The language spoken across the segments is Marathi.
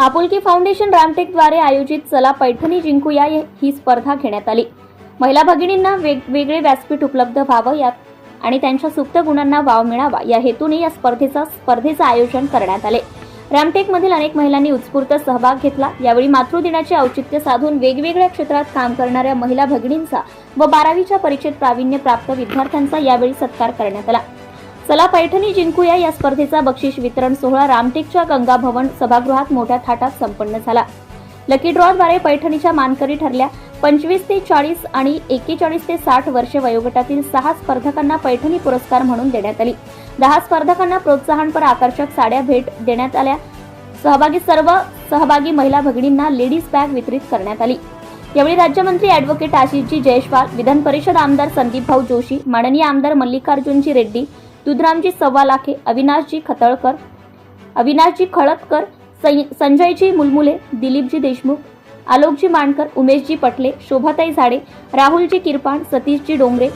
आपुलकी फाउंडेशन रामटेकद्वारे आयोजित चला पैठणी जिंकूया ही स्पर्धा घेण्यात आली. महिला भगिनींना वेगवेगळे व्यासपीठ उपलब्ध व्हावं यात आणि त्यांच्या सुप्त गुणांना वाव मिळावा या हेतूने या स्पर्धेचा स्पर्धेचं आयोजन करण्यात आले. रामटेकमधील अनेक महिलांनी उत्स्फूर्त सहभाग घेतला. यावेळी मातृदिनाचे औचित्य साधून वेगवेगळ्या क्षेत्रात काम करणाऱ्या महिला भगिनींचा व बारावीच्या परीक्षेत प्रावीण्य प्राप्त विद्यार्थ्यांचा यावेळी सत्कार करण्यात आला. चला पैठणी जिंकूया या स्पर्धेचा बक्षीस वितरण सोहळा रामटेकच्या गंगा भवन सभागृहात मोठ्या थाटात संपन्न झाला. लकी ड्रॉद्वारे पैठणीच्या मानकरी ठरल्या. पंचवीस ते चाळीस आणि एकेचाळीस ते साठ वर्षे वयोगटातील सहा स्पर्धकांना पैठणी पुरस्कार म्हणून देण्यात आली. दहा स्पर्धकांना प्रोत्साहनपर आकर्षक साड्या भेट देण्यात आल्या. सहभागी सर्व सहभागी महिला भगिनींना लेडीज बॅग वितरित करण्यात आली. यावेळी राज्यमंत्री ॲडव्होकेट आशिषजी जयस्वाल विधान परिषद आमदार संदीपभाऊ जोशी माननीय आमदार मल्लिकार्जुनजी रेड्डी दुधरामजी सव्वा लाखे अविनाशजी खतळकर अविनाशजी खळतकर सं- संजयजी मुलमुले दिलीपजी देशमुख आलोकजी मांडकर उमेशजी पटले शोभाताई झाडे राहुलजी किरपाण सतीशजी डोंगरे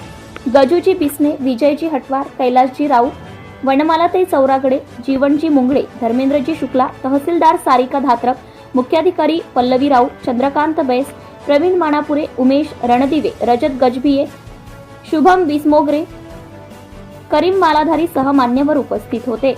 गजूजी बिसने विजयजी हटवार कैलासजी राऊत वनमालाताई चौरागडे जीवनजी मुंगळे धर्मेंद्रजी शुक्ला तहसीलदार सारिका धात्रक मुख्याधिकारी पल्लवी राऊत चंद्रकांत बैस प्रवीण माणापुरे उमेश रणदिवे रजत गजभिये शुभम बिसमोगरे करीम मालाधारी सह मान्यवर उपस्थित होते.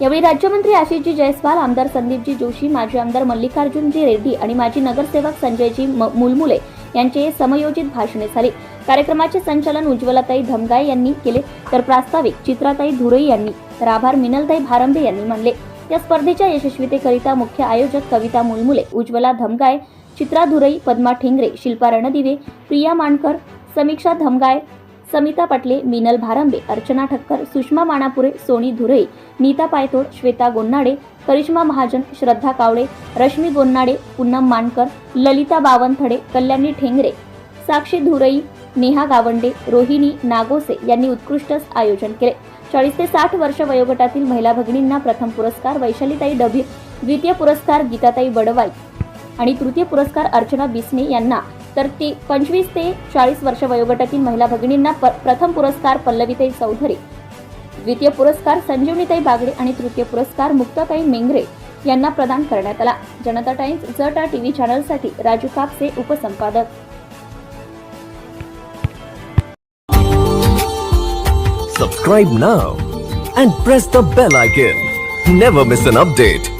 यावेळी राज्यमंत्री आशिषजी जयस्वाल आमदार संदीपजी जोशी माजी आमदार मल्लिकार्जुनजी रेड्डी आणि माजी नगरसेवक संजयजी म- मुलमुले यांचे समयोजित भाषणे झाली. कार्यक्रमाचे संचालन उज्ज्वलाताई धमगाय यांनी केले तर प्रास्ताविक चित्राताई धुरई यांनी तर आभार मिनलताई भारंबे यांनी मानले. या स्पर्धेच्या यशस्वीतेकरिता मुख्य आयोजक कविता मुलमुले उज्ज्वला धमगाय चित्रा धुरई पद्मा ठेंगरे शिल्पा रणदिवे प्रिया मानकर समीक्षा धमगाय समिता पटले मिनल भारंबे अर्चना ठक्कर सुषमा मानापुरे सोनी धुरई नीता पायतोड श्वेता गोन्नाडे करिश्मा महाजन श्रद्धा कावळे रश्मी गोन्नाडे पूनम मानकर ललिता बावनथडे कल्याणी ठेंगरे साक्षी धुरई नेहा गावंडे रोहिणी नागोसे यांनी उत्कृष्ट आयोजन केले. चाळीस ते साठ वर्ष वयोगटातील महिला भगिनींना प्रथम पुरस्कार वैशालीताई डभीर द्वितीय पुरस्कार गीताताई बडवाई आणि तृतीय पुरस्कार अर्चना बिस्ने यांना तर ती पंचवीस ते चाळीस वर्ष वयोगटातील महिला भगिनींना प्रथम पुरस्कार पल्लवीताई चौधरी द्वितीय पुरस्कार संजीवनीताई बागडे आणि तृतीय पुरस्कार मुक्ताताई मेंगरे यांना प्रदान करण्यात आला जनता टाइम्स जटा टीव्ही चॅनलसाठी राजू कापसे उपसंपादक Subscribe now and press the bell icon. Never miss an update.